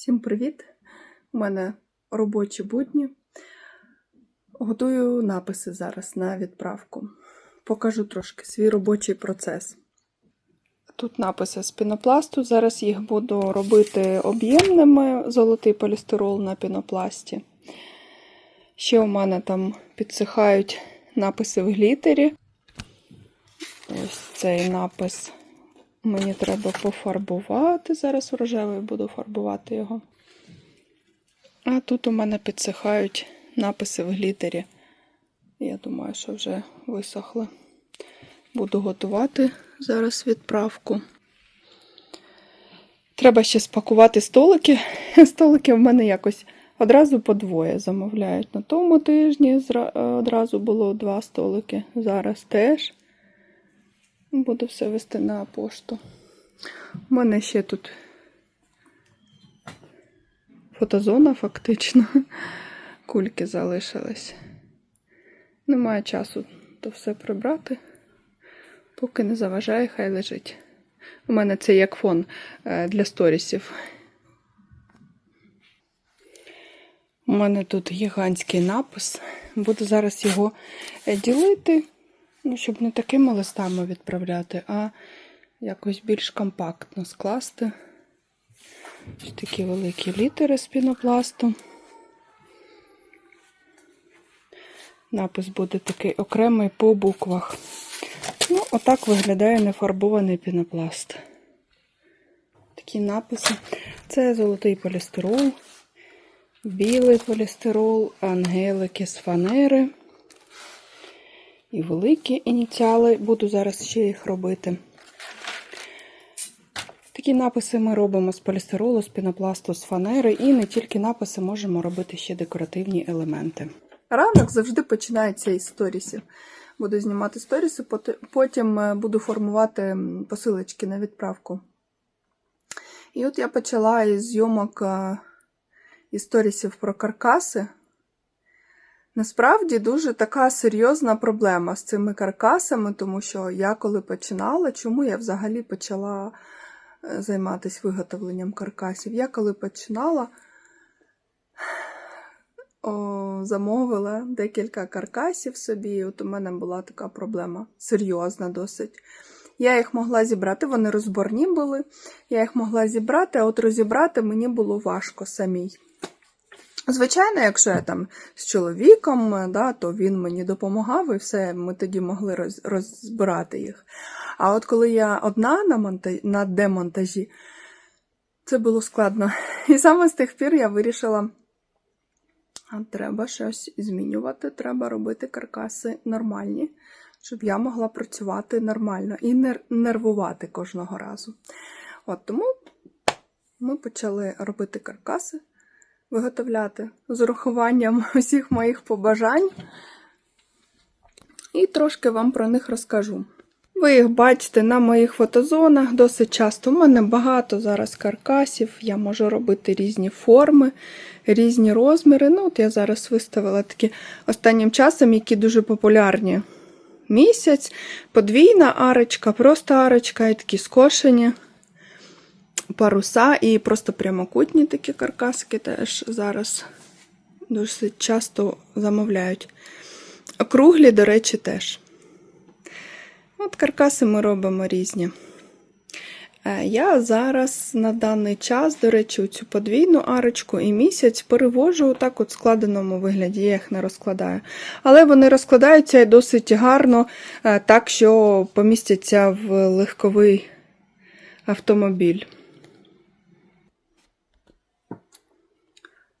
Всім привіт! У мене робочі будні. Готую написи зараз на відправку. Покажу трошки свій робочий процес. Тут написи з пінопласту. Зараз їх буду робити об'ємними золотий полістирол на пінопласті. Ще у мене там підсихають написи в глітері. Ось цей напис мені треба пофарбувати. Зараз рожевий буду фарбувати його. А тут у мене підсихають написи в глітері. Я думаю, що вже висохли. Буду готувати зараз відправку. Треба ще спакувати столики. Столики в мене якось одразу по двоє замовляють. На тому тижні одразу було два столики. Зараз теж. Буду все вести на пошту. У мене ще тут фотозона, фактично. Кульки залишились. Немає часу то все прибрати. Поки не заважає, хай лежить. У мене це як фон е, для сторісів. У мене тут гігантський напис. Буду зараз його ділити, ну, щоб не такими листами відправляти, а якось більш компактно скласти. Ось такі великі літери з пінопласту. Напис буде такий окремий по буквах. Ну, отак виглядає нефарбований пінопласт. Такі написи. Це золотий полістирол, білий полістирол, ангелики з фанери. І великі ініціали. Буду зараз ще їх робити. Такі написи ми робимо з полістиролу, з пінопласту, з фанери, і не тільки написи можемо робити ще декоративні елементи. Ранок завжди починається із сторісів. Буду знімати сторіси, потім е, буду формувати посилочки на відправку. І от я почала із зйомок е, із сторісів про каркаси. Насправді дуже така серйозна проблема з цими каркасами, тому що я коли починала, чому я взагалі почала е, займатися виготовленням каркасів? Я коли починала, о, замовила декілька каркасів собі, і от у мене була така проблема, серйозна досить. Я їх могла зібрати, вони розборні були. Я їх могла зібрати, а от розібрати мені було важко самій. Звичайно, якщо я там з чоловіком, е, да, то він мені допомагав і все, ми тоді могли роз, розбирати їх. А от коли я одна на, монтаж, на демонтажі, це було складно. І саме з тих пір я вирішила, а треба щось змінювати, треба робити каркаси нормальні, щоб я могла працювати нормально і не нервувати кожного разу. От тому ми почали робити каркаси виготовляти з урахуванням усіх моїх побажань. І трошки вам про них розкажу. Ви їх бачите на моїх фотозонах досить часто. У мене багато зараз каркасів, я можу робити різні форми, різні розміри. Ну, от я зараз виставила такі останнім часом, які дуже популярні. Місяць, подвійна арочка, просто арочка і такі скошені паруса і просто прямокутні такі каркаски теж зараз досить часто замовляють. Круглі, до речі, теж. От каркаси ми робимо різні. Е, Я зараз на даний час, до речі, цю подвійну арочку і місяць перевожу отак от складеному вигляді, я їх не розкладаю. Але вони розкладаються і досить гарно, е, так що помістяться в легковий автомобіль.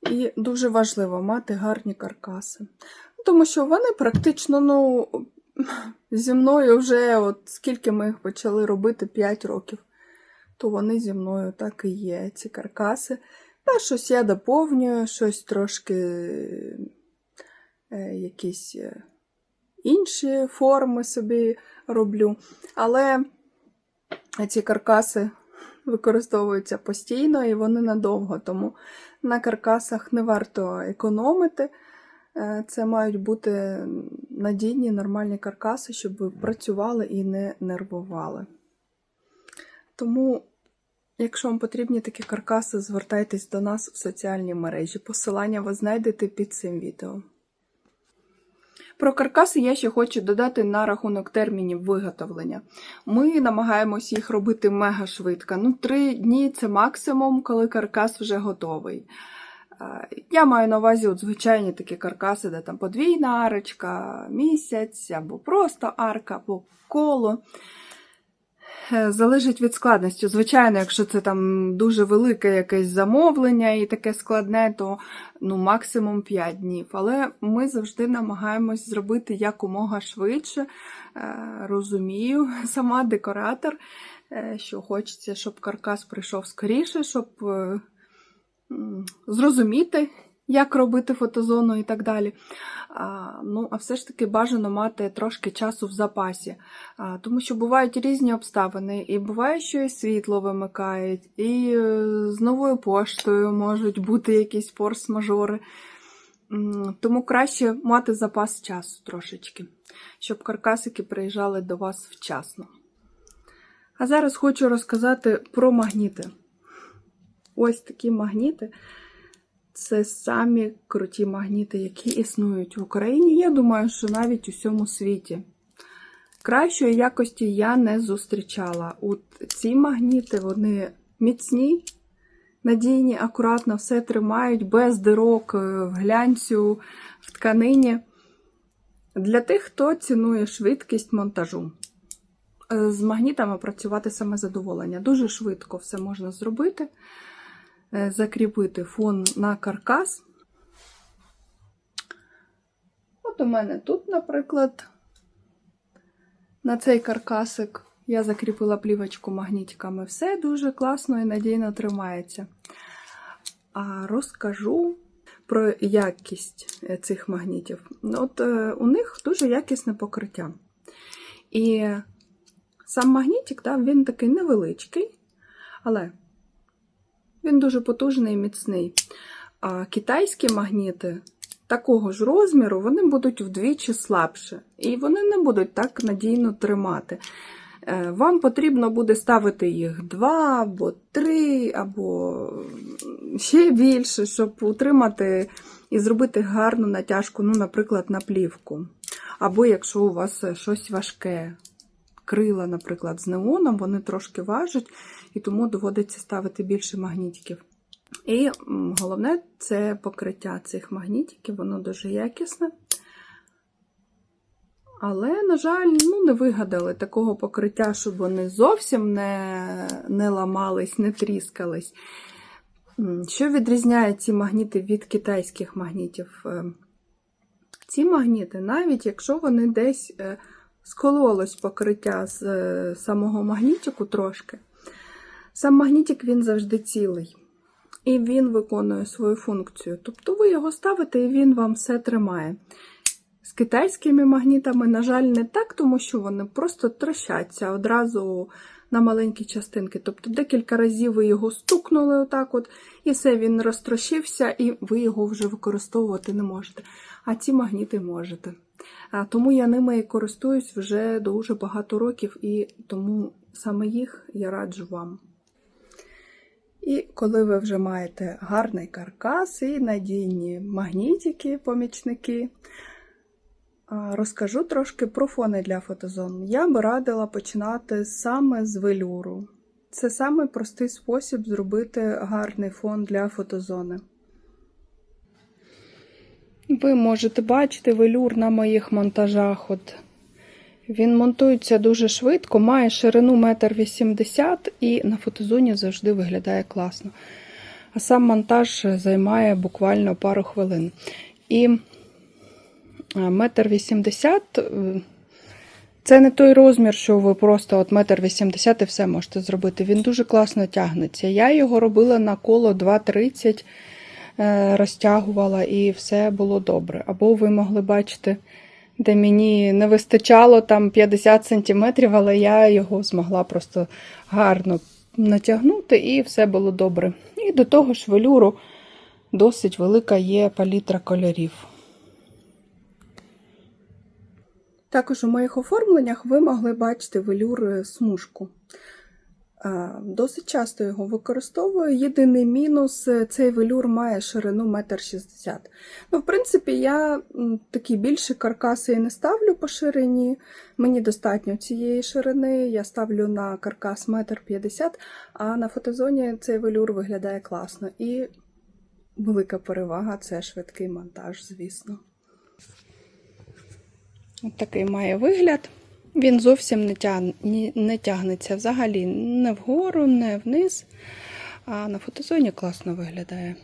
І дуже важливо мати гарні каркаси. Тому що вони практично, ну, зі мною вже, от скільки ми їх почали робити 5 років, то вони зі мною так і є, ці каркаси. Та щось я доповнюю, щось трошки е, якісь е, інші форми собі роблю. Але ці каркаси використовуються постійно і вони надовго, тому на каркасах не варто економити. Е, Це мають бути надійні, нормальні каркаси, щоб ви працювали і не нервували. Тому Якщо вам потрібні такі каркаси, звертайтесь до нас в соціальні мережі. Посилання ви знайдете під цим відео. Про каркаси я ще хочу додати на рахунок термінів виготовлення. Ми намагаємось їх робити мега швидко. Ну, три дні це максимум, коли каркас вже готовий. Е, Я маю на увазі от звичайні такі каркаси, де там подвійна арочка, місяць, або просто арка, або коло. Е, Залежить від складності. Звичайно, якщо це там дуже велике якесь замовлення і таке складне, то ну, максимум 5 днів. Але ми завжди намагаємось зробити якомога швидше. Е, Розумію, сама декоратор, е, що хочеться, щоб каркас прийшов скоріше, щоб зрозуміти, як робити фотозону і так далі. А, ну, а все ж таки бажано мати трошки часу в запасі, а, тому що бувають різні обставини, і буває, що і світло вимикають, і е, з новою поштою можуть бути якісь форс-мажори. Тому краще мати запас часу трошечки, щоб каркасики приїжджали до вас вчасно. А зараз хочу розказати про магніти. Ось такі магніти. Це самі круті магніти, які існують в Україні. Я думаю, що навіть у всьому світі. Кращої якості я не зустрічала. От ці магніти, вони міцні, надійні, акуратно все тримають, без дирок, е, в глянцю, в тканині. Для тих, хто цінує швидкість монтажу. Е, З магнітами працювати саме задоволення. Дуже швидко все можна зробити закріпити фон на каркас. От у мене тут, наприклад, на цей каркасик я закріпила плівочку магнітиками. Все дуже класно і надійно тримається. А розкажу про якість е, цих магнітів. От е, у них дуже якісне покриття. І сам магнітик, да, він такий невеличкий, але він дуже потужний і міцний. А китайські магніти такого ж розміру вони будуть вдвічі слабше. І вони не будуть так надійно тримати. Е, Вам потрібно буде ставити їх два або три, або ще більше, щоб утримати і зробити гарну натяжку, ну, наприклад, на плівку. Або якщо у вас щось важке, крила, наприклад, з неоном, вони трошки важать, і тому доводиться ставити більше магнітиків. І головне це покриття цих магнітиків, воно дуже якісне. Але, на жаль, ну, не вигадали такого покриття, щоб вони зовсім не, не ламались, не тріскались. Що відрізняє ці магніти від китайських магнітів? Е, Ці магніти, навіть якщо вони десь е, скололось покриття з е, самого магнітику трошки, сам магнітик він завжди цілий. І він виконує свою функцію. Тобто ви його ставите, і він вам все тримає. З китайськими магнітами, на жаль, не так, тому що вони просто трощаться одразу на маленькі частинки. Тобто декілька разів ви його стукнули отак от, і все, він розтрощився, і ви його вже використовувати не можете. А ці магніти можете. Тому я ними і користуюсь вже дуже багато років, і тому саме їх я раджу вам. І коли ви вже маєте гарний каркас і надійні магнітики, помічники, розкажу трошки про фони для фотозон. Я би радила починати саме з велюру. Це самий простий спосіб зробити гарний фон для фотозони. Ви можете бачити велюр на моїх монтажах. От він монтується дуже швидко, має ширину 1,80 м і на фотозоні завжди виглядає класно. А сам монтаж займає буквально пару хвилин. І 1,80 м це не той розмір, що ви просто от 1,80 м і все можете зробити. Він дуже класно тягнеться. Я його робила на коло 2,30 е, розтягувала і все було добре. Або ви могли бачити де мені не вистачало там 50 см, але я його змогла просто гарно натягнути, і все було добре. І до того ж, велюру досить велика є палітра кольорів. Також у моїх оформленнях ви могли бачити велюр смужку. Досить часто його використовую. Єдиний мінус е, цей велюр має ширину 1,60 м. Ну, в принципі, я такі більші каркаси і не ставлю по ширині. Мені достатньо цієї ширини. Я ставлю на каркас 1,50 м, а на фотозоні цей велюр виглядає класно. І велика перевага це швидкий монтаж, звісно. От такий має вигляд. Він зовсім не, тяг... не тягнеться взагалі не вгору, не вниз. А на фотозоні класно виглядає.